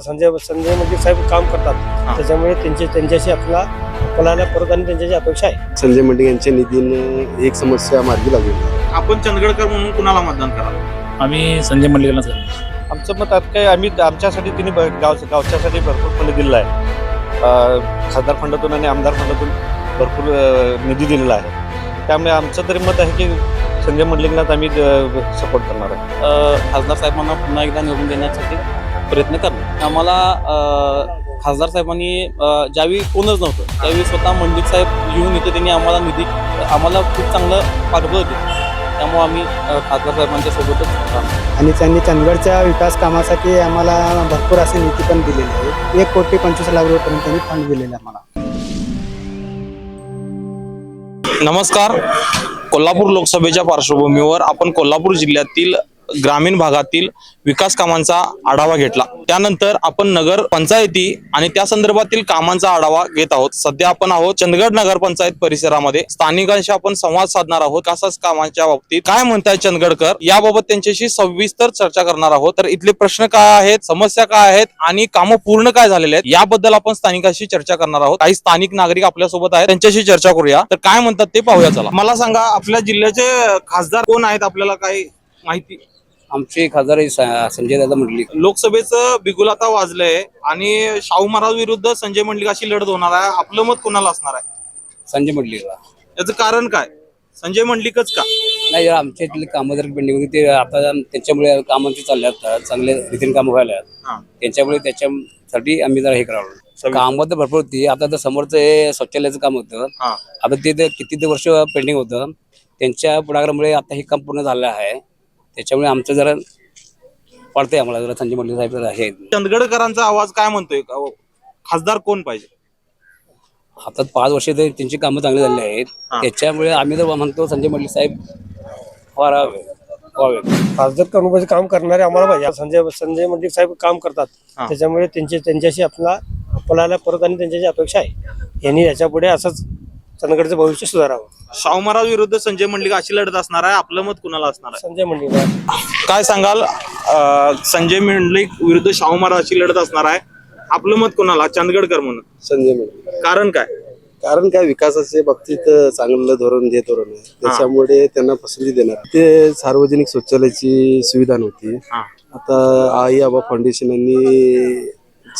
संजय संजय मंदिर साहेब काम करतात. त्याच्यामुळे त्यांचे त्यांच्याशी आपला आपल्याला परत आणि त्यांच्याशी अपेक्षा आहे. संजय मंडे यांच्या निधीनं एक समस्या मार्गी लागली. आपण चंदगडकर म्हणून कुणाला मतदान करा आम्ही संजय मंडलिकांनाच करणार आमचं मत आता काय आम्ही आमच्यासाठी तिने गाव गावच्यासाठी भरपूर फंड दिलेला आहे. खासदार फंडातून आणि आमदार फंडातून भरपूर निधी दिलेला आहे. त्यामुळे आमचं तरी मत आहे की संजय मंडलिकांनाच आम्ही सपोर्ट करणार आहे. खासदार साहेबांना पुन्हा एकदा निवडून देण्यासाठी प्रयत्न करणार. आम्हाला खासदार साहेबांनी ज्यावेळी कोणच नव्हतं त्यावेळी स्वतः मंडित साहेब येऊन इथे त्यांनी आम्हाला निधी आम्हाला खूप चांगलं पाठबळ होते त्यामुळे आम्ही खासदार साहेबांच्या सोबतच. आणि त्यांनी चंदगडच्या विकास कामासाठी आम्हाला भरपूर असे निधी पण दिलेले आहे एक कोटी पंचवीस लाख रुपयेपर्यंत त्यांनी फंड दिलेले आहे आम्हाला. नमस्कार. कोल्हापूर लोकसभेच्या पार्श्वभूमीवर आपण कोल्हापूर जिल्ह्यातील ग्रामीण भागातील विकास कामांचा आढावा घेतला. त्यानंतर आपण नगर पंचायती आणि त्या संदर्भातील कामांचा आढावा घेत आहोत. सध्या आपण आहोत चंदगड नगर पंचायत परिसरामध्ये. स्थानिकांशी आपण संवाद साधणार आहोत. कसाच कामांच्या बाबतीत काय म्हणताय चंदगडकर? याबाबत त्यांच्याशी सविस्तर चर्चा करणार आहोत. तर इथले प्रश्न काय आहेत? समस्या काय आहेत? आणि कामं पूर्ण काय झालेले आहेत? याबद्दल आपण स्थानिकांशी चर्चा करणार आहोत. काही स्थानिक नागरिक आपल्यासोबत आहेत. त्यांच्याशी चर्चा करूया. तर काय म्हणतात ते पाहूया चला. मला सांगा आपल्या जिल्ह्याचे खासदार कोण आहेत? आपल्याला काही माहिती आमचे खासदार हे स- संजय दादा मंडलिक लोकसभेचं बिगुल आता वाजलंय आणि शाहू महाराज विरुद्ध संजय मंडलिक अशी लढत होणार आहे. आपलं मत कोणाला असणार आहे? संजय मंडलिकला याचं कारण काय? संजय मंडलिकच का? नाही आमच्या इथली कामं जर पेंडिंग होती ते आता त्यांच्यामुळे कामांची चालल्यात चांगले रीतीने कामं व्हायला हा. त्यांच्यामुळे त्याच्यासाठी आम्ही जरा हे करावं कामं तर भरपूर होती. आता तर समोरचं हे शौचालयाचं काम होतं. हा. आता ते ते किती ते वर्ष पेंडिंग होतं. त्यांच्या पुढाकारामुळे आता हे काम पूर्ण झालं आहे. त्याच्यामुळे आमचं जरा पडतंय आम्हाला. जरा संजय मंडलिक साहेब जरा हे. चंदगडकरांचा आवाज काय म्हणतोय? का- खासदार कोण पाहिजे? आता पाच वर्ष ते त्यांची कामं चांगली झाली आहेत. हा. त्याच्यामुळे आम्ही तर म्हणतो संजय मंडलिक साहेब व्हावे व्हावे. खासदार कर्मचारी काम करणारे आम्हाला पाहिजे. संजय संजय मंदिर साहेब काम करतात. हा. त्याच्यामुळे त्यांचे त्यांच्याशी आपला आपल्याला परत आणि त्यांच्याशी अपेक्षा आहे. यांनी याच्यापुढे असंच चंदगडचं भविष्य सुधारावं. शाहू महाराज विरुद्ध संजय मंडलिक अशी लढत असणार आहे आपलं मत कुणाला असणार आहे? संजय मंदिर काय सांगाल? अं, संजय मंडलिक विरुद्ध शाहू महाराज अशी लढत असणार आहे आपलं मत कोणाला? चंदगडकर म्हणून. संजय मंडे कारण काय? कारण काय? विकासाच्या बाबतीत चांगलं धोरण जे धोरण आहे. त्याच्यामुळे त्यांना पसंती देणार. ते सार्वजनिक शौचालयाची सुविधा नव्हती. हा. आता आई आबा फाउंडेशन आणि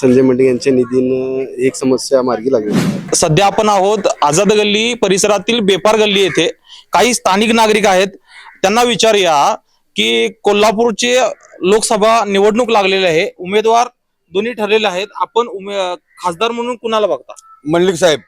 संजय मंडे यांच्या निधीनं एक समस्या मार्गी लागली. सध्या आपण आहोत आझाद गल्ली परिसरातील बेपार गल्ली येथे. काही स्थानिक नागरिक आहेत. त्यांना विचारूया की कोल्हापूरचे लोकसभा निवडणूक लागलेली आहे. उमेदवार दोन्ही ठरलेले आहेत. आपण उमे खासदार म्हणून कुणाला बघता? मंडलिक साहेब.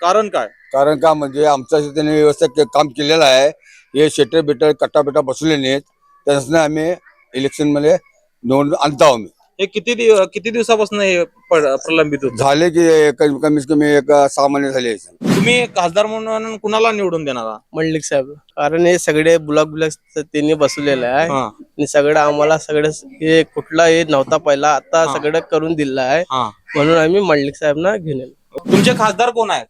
कारण काय? कारण का म्हणजे आमचं असं त्यांनी व्यवस्थित काम केलेलं आहे. हे शेटर बेटर कट्टा बिटा बसवले नाहीत. त्याच्यानं आम्ही इलेक्शनमध्ये निवडून आणतो आम्ही. हे किती दिव- किती दिवसापासून हे प- प्रलंबित होत झाले की कमी कमीत कमी एक सहा महिने झाले तुम्ही खासदार म्हणून कुणाला निवडून देणार आहात? मंडलिक साहेब कारण हे सगळे ब्लॉक ब्लॉक त्यांनी बसवलेलं आहे हा, आणि सगळं आम्हाला सगळं हे कुठला हे नव्हता पहिला आता. सगळं करून दिलं आहे हा. म्हणून आम्ही मंडलिक साहेबना घेऊन आलो. तुमचे खासदार कोण आहेत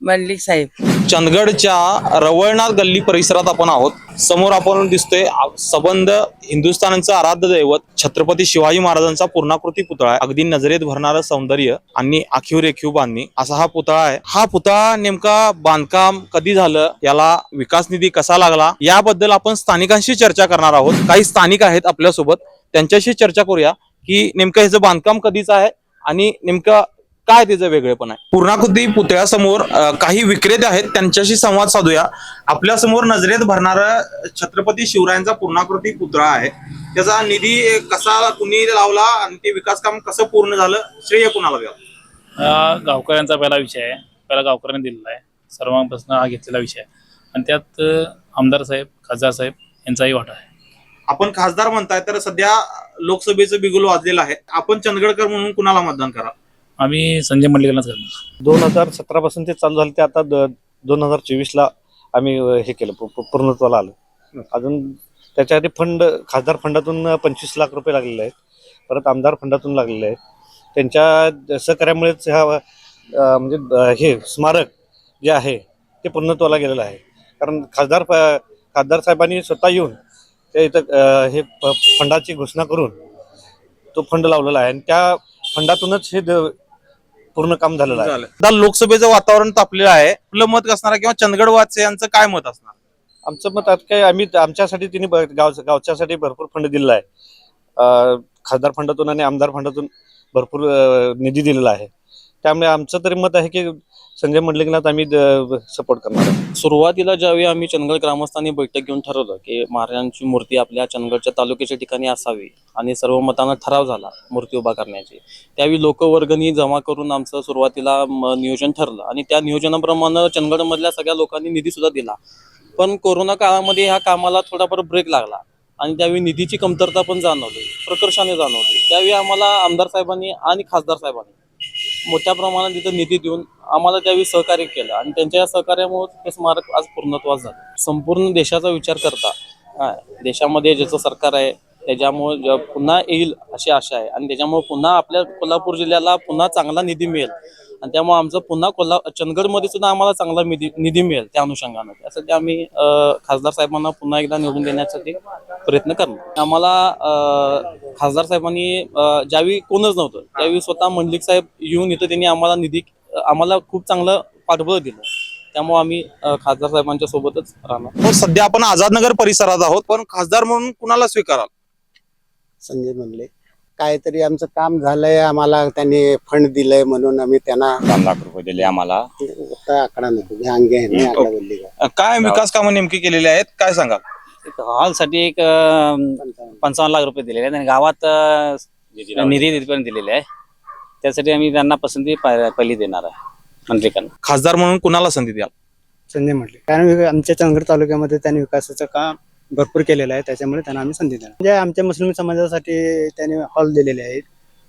मल्लिक साहेब. चंदगडच्या रवळनाथ गल्ली परिसरात आपण आहोत. समोर आपण दिसतोय आ- सबंध हिंदुस्थानचं आराध्य दैवत छत्रपती शिवाजी महाराजांचा पूर्णाकृती पुतळा आहे. अगदी नजरेत भरणारं सौंदर्य आणि आखीव रेखीव बांधणी असा हा पुतळा आहे. हा पुतळा नेमका बांधकाम कधी झालं याला विकास निधी कसा लागला याबद्दल आपण स्थानिकांशी चर्चा करणार आहोत. काही स्थानिक आहेत आपल्यासोबत त्यांच्याशी चर्चा करूया की नेमकं ह्याचं बांधकाम कधीच आहे आणि नेमकं काय त्याचं वेगळेपण आहे? पूर्णाकृती पुतळ्यासमोर काही विक्रेते आहेत त्यांच्याशी संवाद साधूया. आपल्यासमोर नजरेत भरणारा छत्रपती शिवरायांचा पूर्णाकृती पुतळा आहे. त्याचा निधी कसा कुणी लावला आणि ते विकास काम कसं पूर्ण झालं? श्रेय कुणाला द्यावं? हा गावकऱ्यांचा पहिला विषय आहे. पहिला गावकऱ्यांनी दिलेला आहे. सर्वांपासून हा घेतलेला विषय आहे. आणि त्यात आमदार साहेब खासदार साहेब यांचाही वाटा आहे. आपण खासदार म्हणताय तर सध्या लोकसभेचं बिगुल वाजलेलं आहे. आपण चंदगडकर म्हणून कुणाला मतदान करा आम्ही संजय मंडलिकांनाच करणार. दोन हजार सतरापासून ते चालू झालं ते आता दोन हजार चोवीसला आम्ही हे केलं पू- पू- पूर्णत्वाला आलं. अजून त्याच्यासाठी फंड खासदार फंडातून पंचवीस लाख रुपये लागलेले आहेत. परत आमदार फंडातून लागलेले आहेत. त्यांच्या सहकार्यामुळेच ह्या म्हणजे हे स्मारक जे आहे ते पूर्णत्वाला गेलेलं आहे. कारण खासदार प खासदार साहेबांनी स्वतः येऊन ते इथं हे फ- फंडाची घोषणा करून तो फंड लावलेला आहे. आणि त्या फंडातूनच हे द- पूर्ण काम झालेलं आहे. झालं. आता लोकसभेचं वातावरण तापलेलं आहे. आपलं मत कसणार आहे किंवा चंदगड वाचे यांचं काय मत असणार? आमचं मत आता काय आम्ही आमच्यासाठी तिने ब- गाव गावच्यासाठी भरपूर फंड दिलेला आहे. अं, खासदार फंडातून आणि आमदार फंडातून भरपूर अं, निधी दिलेला आहे. त्यामुळे आमचं तरी मत आहे की संजय मंडलिकनाथ आम्ही सपोर्ट करणार आहे. सुरुवातीला ज्यावेळी आम्ही चंदगड ग्रामस्थांनी बैठक घेऊन ठरवलं की महाराजांची मूर्ती आपल्या चंदगडच्या तालुक्याच्या ठिकाणी असावी आणि सर्व मतांना ठराव झाला मूर्ती उभा करण्याची त्यावेळी लोकवर्गणी जमा करून आमचं सुरुवातीला नियोजन ठरलं आणि त्या नियोजनाप्रमाणे चंदगडमधल्या सगळ्या लोकांनी निधी सुद्धा दिला. पण कोरोना काळामध्ये ह्या कामाला थोडाफार ब्रेक लागला आणि त्यावेळी निधीची कमतरता पण जाणवली प्रकर्षाने जाणवली. त्यावेळी आम्हाला आमदार साहेबांनी आणि खासदार साहेबांनी मोठ्या प्रमाणात तिथं निधी देऊन आम्हाला त्यावेळी सहकार्य केलं. आणि त्यांच्या या सहकार्यामुळे हे स्मारक आज पूर्णत्वास झालं. संपूर्ण देशाचा विचार करता देशामध्ये ज्याचं सरकार आहे त्याच्यामुळे पुन्हा येईल अशी आशा आहे. आणि त्याच्यामुळे पुन्हा आपल्या कोल्हापूर जिल्ह्याला पुन्हा चांगला निधी मिळेल. आणि त्यामुळे आमचं पुन्हा कोल्हा चंदगडमध्ये सुद्धा आम्हाला चांगला निधी निधी मिळेल त्या अनुषंगानं. त्यासाठी आम्ही खासदार साहेबांना पुन्हा एकदा निवडून देण्यासाठी प्रयत्न करणार. आम्हाला खासदार साहेबांनी ज्यावेळी कोणच नव्हतं त्यावेळी स्वतः मंडलिक साहेब येऊन इथं त्यांनी आम्हाला निधी आम्हाला खूप चांगलं पाठबळ दिलं. त्यामुळे आम्ही खासदार साहेबांच्या सोबतच राहणार. सध्या आपण आझादनगर परिसरात आहोत पण खासदार म्हणून कुणाला स्वीकाराल? संजय म्हणले. काहीतरी आमचं काम झालंय आम्हाला त्यांनी फंड दिलंय म्हणून आम्ही त्यांना दोन लाख रुपये दिले आम्हाला. आता आकडा नको अंगे आहे नाही आकडा बोलली का? काय विकास कामं नेमकी केलेली आहेत? काय सांगाल? हॉलसाठी एक पंचावन्न लाख रुपये दिलेले आहेत आणि गावात अं, निधी तिथपर्यंत दिलेले आहे. त्यासाठी आम्ही त्यांना पसंती पहिली देणार आहे मंत्रिकांना. खासदार म्हणून कुणाला संधी द्याल? संजय म्हटले. कारण आमच्या चंदगड तालुक्यामध्ये त्यांनी विकासाचं काम भरपूर केलेलं आहे त्याच्यामुळे त्यांना आम्ही संधी देणार. म्हणजे आमच्या मुस्लिम समाजासाठी त्यांनी हॉल दिलेले आहेत.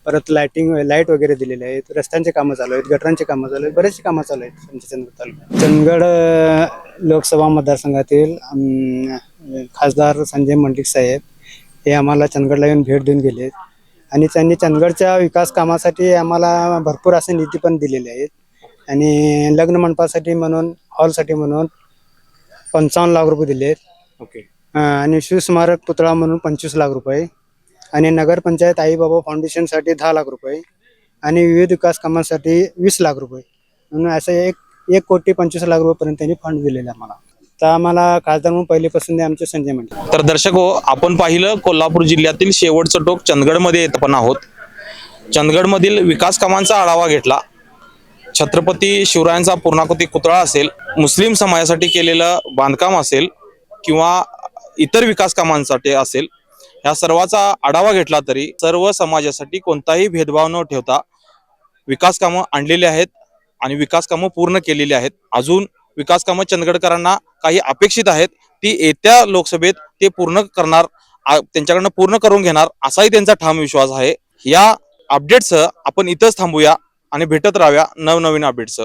परत लाईटिंग लाइट वगैरे दिलेले आहेत. रस्त्यांचे कामं चालू आहेत गटरांचे कामं चालू आहेत बरेचसे कामं चालू आहेत आमच्या चंदगड तालुक्यात. चंदगड लोकसभा मतदारसंघातील खासदार संजय मंडिक साहेब हे आम्हाला चंदगडला येऊन भेट देऊन गेले आणि त्यांनी चंदगडच्या विकास कामासाठी आम्हाला भरपूर असे निधी पण दिलेले आहेत. आणि लग्न मंडपासाठी म्हणून हॉलसाठी म्हणून पंचावन्न लाख रुपये दिले आहेत ओके. आणि शिवस्मारक पुतळा म्हणून पंचवीस लाख रुपये. आणि नगरपंचायत आईबाबा फाउंडेशनसाठी दहा लाख रुपये. आणि विविध विकास कामांसाठी वीस लाख रुपये. म्हणून असं एक एक कोटी पंचवीस लाख रुपयेपर्यंत त्यांनी फंड दिलेले आम्हाला. तर आम्हाला खासदार म्हणून पहिली पसंती आमचे संजय मंडळ तर दर्शक हो आपण पाहिलं कोल्हापूर जिल्ह्यातील शेवटचं टोक चंदगडमध्ये येत पण आहोत. चंदगडमधील विकास कामांचा आढावा घेतला. छत्रपती शिवरायांचा पूर्णाकृती पुतळा असेल मुस्लिम समाजासाठी केलेलं बांधकाम असेल किंवा इतर विकास कामांसाठी असेल या सर्वाचा आढावा घेतला तरी सर्व समाजासाठी कोणताही भेदभाव न ठेवता विकास कामं आणलेली आहेत आणि विकास कामं पूर्ण केलेली आहेत. अजून विकास कामं चंदगडकरांना काही अपेक्षित आहेत ती येत्या लोकसभेत ते पूर्ण करणार त्यांच्याकडनं पूर्ण करून घेणार असाही त्यांचा ठाम विश्वास आहे. या अपडेटसह आपण इथंच थांबूया आणि भेटत राहूया नवनवीन अपडेट्स